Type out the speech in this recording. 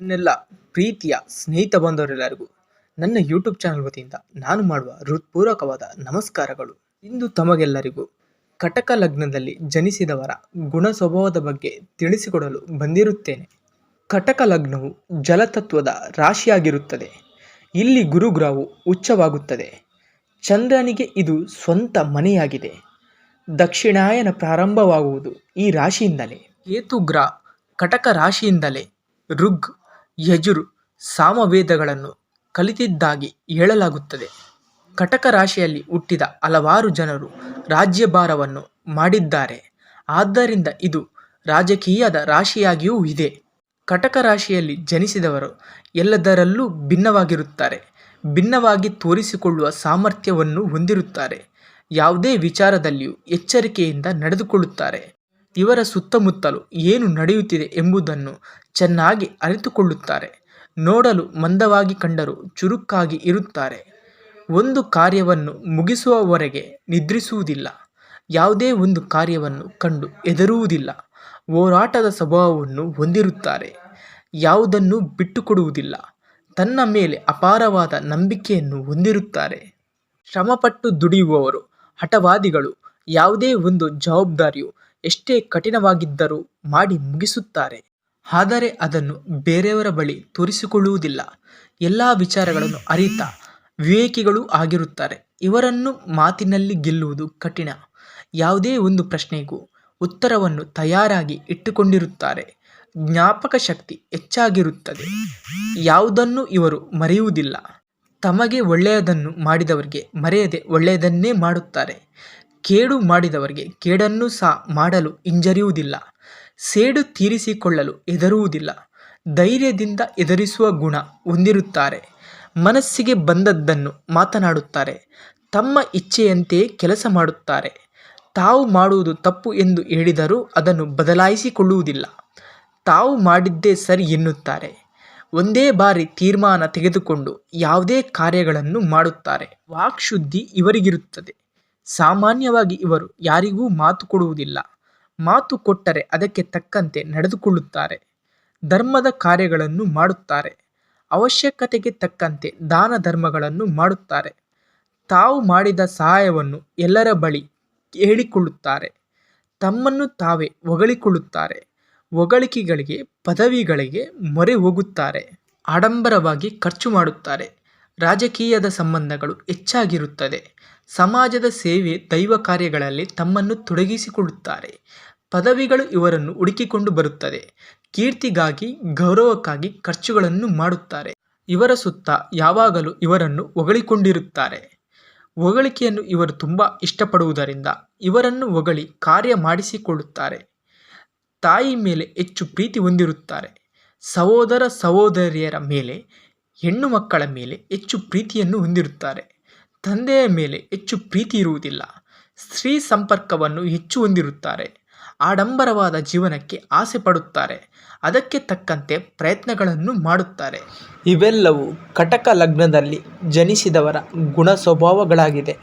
ನನ್ನೆಲ್ಲ ಪ್ರೀತಿಯ ಸ್ನೇಹಿತ ಬಂದವರೆಲ್ಲರಿಗೂ ನನ್ನ ಯೂಟ್ಯೂಬ್ ಚಾನಲ್ ವತಿಯಿಂದ ನಾನು ಮಾಡುವ ಹೃತ್ಪೂರ್ವಕವಾದ ನಮಸ್ಕಾರಗಳು. ಇಂದು ತಮಗೆಲ್ಲರಿಗೂ ಕಟಕ ಲಗ್ನದಲ್ಲಿ ಜನಿಸಿದವರ ಗುಣ ಸ್ವಭಾವದ ಬಗ್ಗೆ ತಿಳಿಸಿಕೊಡಲು ಬಂದಿರುತ್ತೇನೆ. ಕಟಕ ಲಗ್ನವು ಜಲತತ್ವದ ರಾಶಿಯಾಗಿರುತ್ತದೆ. ಇಲ್ಲಿ ಗುರುಗ್ರಹವು ಉಚ್ಚವಾಗುತ್ತದೆ. ಚಂದ್ರನಿಗೆ ಇದು ಸ್ವಂತ ಮನೆಯಾಗಿದೆ. ದಕ್ಷಿಣಾಯನ ಪ್ರಾರಂಭವಾಗುವುದು ಈ ರಾಶಿಯಿಂದಲೇ. ಕೇತುಗ್ರಹ ಕಟಕ ರಾಶಿಯಿಂದಲೇ. ಋಗ್ ಯಜುರ್ ಸಾಮವೇದಗಳನ್ನು ಕಲಿತಿದ್ದಾಗಿ ಹೇಳಲಾಗುತ್ತದೆ. ಕಟಕ ರಾಶಿಯಲ್ಲಿ ಹುಟ್ಟಿದ ಹಲವಾರು ಜನರು ರಾಜ್ಯಭಾರವನ್ನು ಮಾಡಿದ್ದಾರೆ. ಆದ್ದರಿಂದ ಇದು ರಾಜಕೀಯದ ರಾಶಿಯಾಗಿಯೂ ಇದೆ. ಕಟಕ ರಾಶಿಯಲ್ಲಿ ಜನಿಸಿದವರು ಎಲ್ಲದರಲ್ಲೂ ಭಿನ್ನವಾಗಿರುತ್ತಾರೆ. ಭಿನ್ನವಾಗಿ ತೋರಿಸಿಕೊಳ್ಳುವ ಸಾಮರ್ಥ್ಯವನ್ನು ಹೊಂದಿರುತ್ತಾರೆ. ಯಾವುದೇ ವಿಚಾರದಲ್ಲಿಯೂ ಎಚ್ಚರಿಕೆಯಿಂದ ನಡೆದುಕೊಳ್ಳುತ್ತಾರೆ. ಇವರ ಸುತ್ತಮುತ್ತಲು ಏನು ನಡೆಯುತ್ತಿದೆ ಎಂಬುದನ್ನು ಚೆನ್ನಾಗಿ ಅರಿತುಕೊಳ್ಳುತ್ತಾರೆ. ನೋಡಲು ಮಂದವಾಗಿ ಕಂಡರೂ ಚುರುಕಾಗಿ ಇರುತ್ತಾರೆ. ಒಂದು ಕಾರ್ಯವನ್ನು ಮುಗಿಸುವವರೆಗೆ ನಿದ್ರಿಸುವುದಿಲ್ಲ. ಯಾವುದೇ ಒಂದು ಕಾರ್ಯವನ್ನು ಕಂಡು ಹೆದರುವುದಿಲ್ಲ. ಹೋರಾಟದ ಸ್ವಭಾವವನ್ನು ಹೊಂದಿರುತ್ತಾರೆ. ಯಾವುದನ್ನು ಬಿಟ್ಟುಕೊಡುವುದಿಲ್ಲ. ತನ್ನ ಮೇಲೆ ಅಪಾರವಾದ ನಂಬಿಕೆಯನ್ನು ಹೊಂದಿರುತ್ತಾರೆ. ಶ್ರಮಪಟ್ಟು ದುಡಿಯುವವರು, ಹಠವಾದಿಗಳು, ಯಾವುದೇ ಒಂದು ಜವಾಬ್ದಾರಿಯು ಎಷ್ಟೇ ಕಠಿಣವಾಗಿದ್ದರೂ ಮಾಡಿ ಮುಗಿಸುತ್ತಾರೆ. ಆದರೆ ಅದನ್ನು ಬೇರೆಯವರ ಬಳಿ ತೋರಿಸಿಕೊಳ್ಳುವುದಿಲ್ಲ. ಎಲ್ಲ ವಿಚಾರಗಳನ್ನು ಅರಿತ, ವಿವೇಕಿಗಳು ಆಗಿರುತ್ತಾರೆ. ಇವರನ್ನು ಮಾತಿನಲ್ಲಿ ಗೆಲ್ಲುವುದು ಕಠಿಣ. ಯಾವುದೇ ಒಂದು ಪ್ರಶ್ನೆಗೂ ಉತ್ತರವನ್ನು ತಯಾರಾಗಿ ಇಟ್ಟುಕೊಂಡಿರುತ್ತಾರೆ. ಜ್ಞಾಪಕ ಶಕ್ತಿ ಹೆಚ್ಚಾಗಿರುತ್ತದೆ. ಯಾವುದನ್ನು ಇವರು ಮರೆಯುವುದಿಲ್ಲ. ತಮಗೆ ಒಳ್ಳೆಯದನ್ನು ಮಾಡಿದವರಿಗೆ ಮರೆಯದೆ ಒಳ್ಳೆಯದನ್ನೇ ಮಾಡುತ್ತಾರೆ. ಕೇಡು ಮಾಡಿದವರಿಗೆ ಕೇಡನ್ನು ಸಹ ಮಾಡಲು ಹಿಂಜರಿಯುವುದಿಲ್ಲ. ಸೇಡು ತೀರಿಸಿಕೊಳ್ಳಲು ಹೆದರುವುದಿಲ್ಲ. ಧೈರ್ಯದಿಂದ ಎದುರಿಸುವ ಗುಣ ಹೊಂದಿರುತ್ತಾರೆ. ಮನಸ್ಸಿಗೆ ಬಂದದ್ದನ್ನು ಮಾತನಾಡುತ್ತಾರೆ. ತಮ್ಮ ಇಚ್ಛೆಯಂತೆಯೇ ಕೆಲಸ ಮಾಡುತ್ತಾರೆ. ತಾವು ಮಾಡುವುದು ತಪ್ಪು ಎಂದು ಹೇಳಿದರೂ ಅದನ್ನು ಬದಲಾಯಿಸಿಕೊಳ್ಳುವುದಿಲ್ಲ. ತಾವು ಮಾಡಿದ್ದೇ ಸರಿ ಎನ್ನುತ್ತಾರೆ. ಒಂದೇ ಬಾರಿ ತೀರ್ಮಾನ ತೆಗೆದುಕೊಂಡು ಯಾವುದೇ ಕಾರ್ಯಗಳನ್ನು ಮಾಡುತ್ತಾರೆ. ವಾಕ್ಶುದ್ಧಿ ಇವರಿಗಿರುತ್ತದೆ. ಸಾಮಾನ್ಯವಾಗಿ ಇವರು ಯಾರಿಗೂ ಮಾತು ಕೊಡುವುದಿಲ್ಲ. ಮಾತು ಕೊಟ್ಟರೆ ಅದಕ್ಕೆ ತಕ್ಕಂತೆ ನಡೆದುಕೊಳ್ಳುತ್ತಾರೆ. ಧರ್ಮದ ಕಾರ್ಯಗಳನ್ನು ಮಾಡುತ್ತಾರೆ. ಅವಶ್ಯಕತೆಗೆ ತಕ್ಕಂತೆ ದಾನ ಧರ್ಮಗಳನ್ನು ಮಾಡುತ್ತಾರೆ. ತಾವು ಮಾಡಿದ ಸಹಾಯವನ್ನು ಎಲ್ಲರ ಬಳಿ ಹೇಳಿಕೊಳ್ಳುತ್ತಾರೆ. ತಮ್ಮನ್ನು ತಾವೇ ಹೊಗಳಿಕೊಳ್ಳುತ್ತಾರೆ. ಹೊಗಳಿಕೆಗಳಿಗೆ, ಪದವಿಗಳಿಗೆ ಮೊರೆ ಹೋಗುತ್ತಾರೆ. ಆಡಂಬರವಾಗಿ ಖರ್ಚು ಮಾಡುತ್ತಾರೆ. ರಾಜಕೀಯದ ಸಂಬಂಧಗಳು ಹೆಚ್ಚಾಗಿರುತ್ತದೆ. ಸಮಾಜದ ಸೇವೆ ದೈವ ಕಾರ್ಯಗಳಲ್ಲಿ ತಮ್ಮನ್ನು ತೊಡಗಿಸಿಕೊಳ್ಳುತ್ತಾರೆ. ಪದವಿಗಳು ಇವರನ್ನು ಹುಡುಕಿಕೊಂಡು ಬರುತ್ತದೆ. ಕೀರ್ತಿಗಾಗಿ, ಗೌರವಕ್ಕಾಗಿ ಖರ್ಚುಗಳನ್ನು ಮಾಡುತ್ತಾರೆ. ಇವರ ಸುತ್ತ ಯಾವಾಗಲೂ ಇವರನ್ನು ಹೊಗಳಿಕೊಂಡಿರುತ್ತಾರೆ. ಹೊಗಳಿಕೆಯನ್ನು ಇವರು ತುಂಬ ಇಷ್ಟಪಡುವುದರಿಂದ ಇವರನ್ನು ಹೊಗಳಿ ಕಾರ್ಯ ಮಾಡಿಸಿಕೊಳ್ಳುತ್ತಾರೆ. ತಾಯಿ ಮೇಲೆ ಹೆಚ್ಚು ಪ್ರೀತಿ ಹೊಂದಿರುತ್ತಾರೆ. ಸಹೋದರ ಸಹೋದರಿಯರ ಮೇಲೆ ಹೆಣ್ಣು ಮಕ್ಕಳ ಮೇಲೆ ಹೆಚ್ಚು ಪ್ರೀತಿಯನ್ನು ಹೊಂದಿರುತ್ತಾರೆ. ತಂದೆಯ ಮೇಲೆ ಹೆಚ್ಚು ಪ್ರೀತಿ ಇರುವುದಿಲ್ಲ. ಸ್ತ್ರೀ ಸಂಪರ್ಕವನ್ನು ಹೆಚ್ಚು ಹೊಂದಿರುತ್ತಾರೆ. ಆಡಂಬರವಾದ ಜೀವನಕ್ಕೆ ಆಸೆ ಪಡುತ್ತಾರೆ. ಅದಕ್ಕೆ ತಕ್ಕಂತೆ ಪ್ರಯತ್ನಗಳನ್ನು ಮಾಡುತ್ತಾರೆ. ಇವೆಲ್ಲವೂ ಕಟಕ ಲಗ್ನದಲ್ಲಿ ಜನಿಸಿದವರ ಗುಣ ಸ್ವಭಾವಗಳಾಗಿದೆ